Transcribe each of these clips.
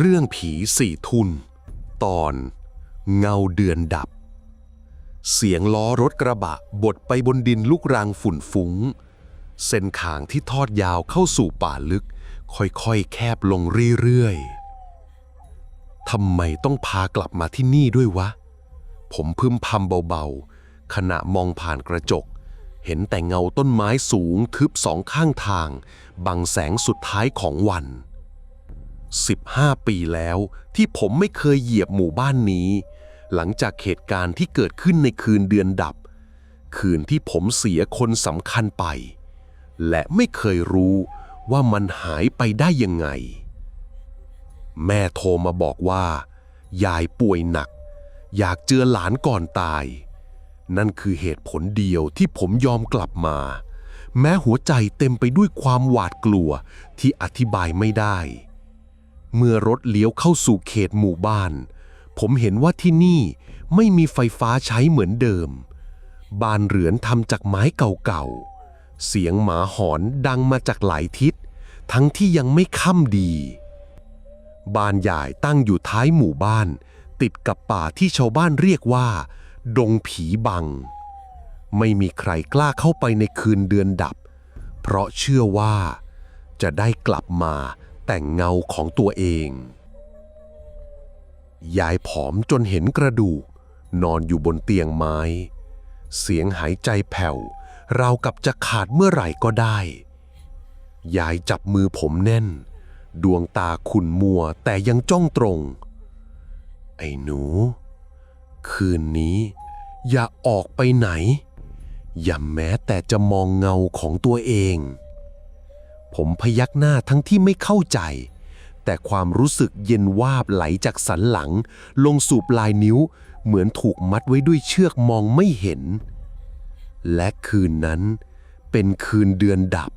เรื่องผีสี่ทุน ตอน เงาเดือนดับ เสียงล้อรถกระบะบดไปบนดินลูกรังฝุ่นฟุ้ง เส้นขางที่ทอดยาวเข้าสู่ป่าลึก ค่อยๆ แคบลงเรื่อยๆทำไมต้องพากลับมาที่นี่ด้วยวะ ผมพึมพำเบาๆ ขณะมองผ่านกระจก เห็นแต่เงาต้นไม้สูงทึบสองข้างทาง บังแสงสุดท้ายของวัน 15 ปีแล้วที่ผมไม่เคยเหยียบหมู่บ้านนี้ หลังจากเหตุการณ์ที่เกิดขึ้นในคืนเดือนดับ คืนที่ผมเสียคนสำคัญไป และไม่เคยรู้ว่ามันหายไปได้ยังไง แม่โทรมาบอกว่า ยายป่วยหนัก อยากเจอหลานก่อนตาย นั่นคือเหตุผลเดียวที่ผมยอมกลับมา แม้หัวใจเต็มไปด้วยความหวาดกลัวที่อธิบายไม่ได้ เมื่อรถเลี้ยวเข้าสู่เขตหมู่บ้าน ผมเห็นว่าที่นี่ไม่มีไฟฟ้าใช้เหมือนเดิมบ้านเรือนทำจากไม้เก่าๆ เสียงหมาหอนดังมาจากหลายทิศ ทั้งที่ยังไม่ค่ำดีบ้านใหญ่ตั้งอยู่ท้ายหมู่บ้าน ติดกับป่าที่ชาวบ้านเรียกว่า ดงผีบัง ไม่มีใครกล้าเข้าไปในคืนเดือนดับ เพราะเชื่อว่าจะได้กลับมา แต่งเงาของตัวเอง ยายผอมจนเห็นกระดูก นอนอยู่บนเตียงไม้ เสียงหายใจแผ่วราวกับจะขาดเมื่อไหร่ก็ได้ ยายจับมือผมแน่น ดวงตาขุ่นมัวแต่ยังจ้องตรง ไอ้หนู คืนนี้อย่าออกไปไหน อย่าแม้แต่จะมองเงาของตัวเอง ผมพยักหน้าทั้งที่ไม่เข้าใจ แต่ความรู้สึกเย็นวาบไหลจากสันหลัง ลงสู่ปลายนิ้ว เหมือนถูกมัดไว้ด้วยเชือกมองไม่เห็น และคืนนั้นเป็นคืนเดือนดับ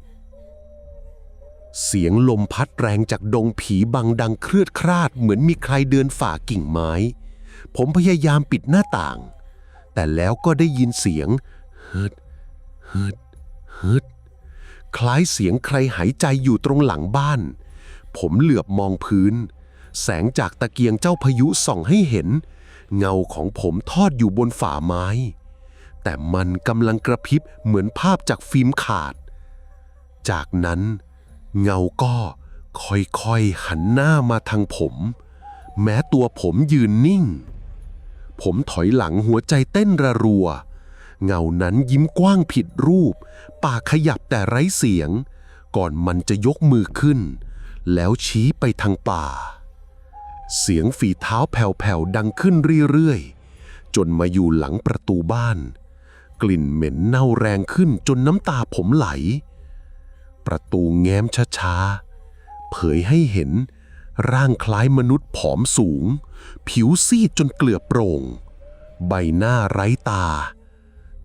เสียงลมพัดแรงจากดงผีบังดังเครือดคราดเหมือนมีใครเดินฝ่ากิ่งไม้ ผมพยายามปิดหน้าต่าง แต่แล้วก็ได้ยินเสียงฮึดฮึดฮึด คล้ายเสียงใครหายใจอยู่ตรงหลังบ้าน ผมเหลือบมองพื้น แสงจากตะเกียงเจ้าพายุส่องให้เห็น เงาของผมทอดอยู่บนฝ่าไม้ แต่มันกำลังกระพริบเหมือนภาพจากฟิล์มขาด จากนั้นเงาก็ค่อยๆหันหน้ามาทางผม แม้ตัวผมยืนนิ่ง ผมถอยหลังหัวใจเต้นระรัว เงานั้นยิ้มกว้างผิดรูป ปากขยับแต่ไร้เสียง ก่อนมันจะยกมือขึ้น แล้วชี้ไปทางป่า เสียงฝีเท้าแผ่วๆดังขึ้นเรื่อยๆ จนมาอยู่หลังประตูบ้าน กลิ่นเหม็นเน่าแรงขึ้นจนน้ำตาผมไหล ประตูแง้มช้าๆ เผยให้เห็นร่างคล้ายมนุษย์ผอมสูง ผิวซีดจนเกลือบโปร่ง ใบหน้าไร้ตา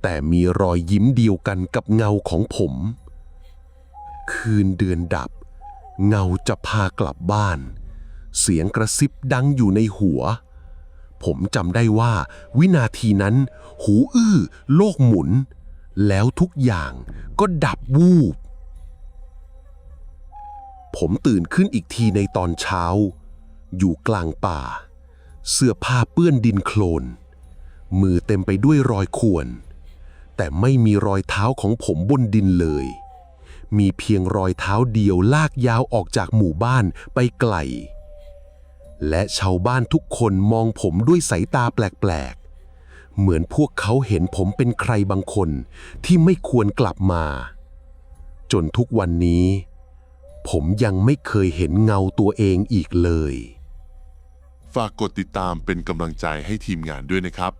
แต่มีรอยยิ้มเดียวกันกับเงาของผม คืนเดือนดับ เงาจะพากลับบ้าน เสียงกระซิบดังอยู่ในหัว ผมจำได้ว่า วินาทีนั้น หูอื้อ โลกหมุน แล้วทุกอย่างก็ดับวูบ ผมตื่นขึ้นอีกทีในตอนเช้า อยู่กลางป่า เสื้อผ้าเปื้อนดินโคลนมือเต็มไปด้วยรอยข่วน แต่ไม่มีรอยเท้าของผมบนดินเลย มีเพียงรอยเท้าเดียวลากยาวออกจากหมู่บ้านไปไกล และชาวบ้านทุกคนมองผมด้วยสายตาแปลกๆ เหมือนพวกเขาเห็นผมเป็นใครบางคนที่ไม่ควรกลับมา จนทุกวันนี้ ผมยังไม่เคยเห็นเงาตัวเองอีกเลย ฝากกดติดตามเป็นกำลังใจให้ทีมงานด้วยนะครับ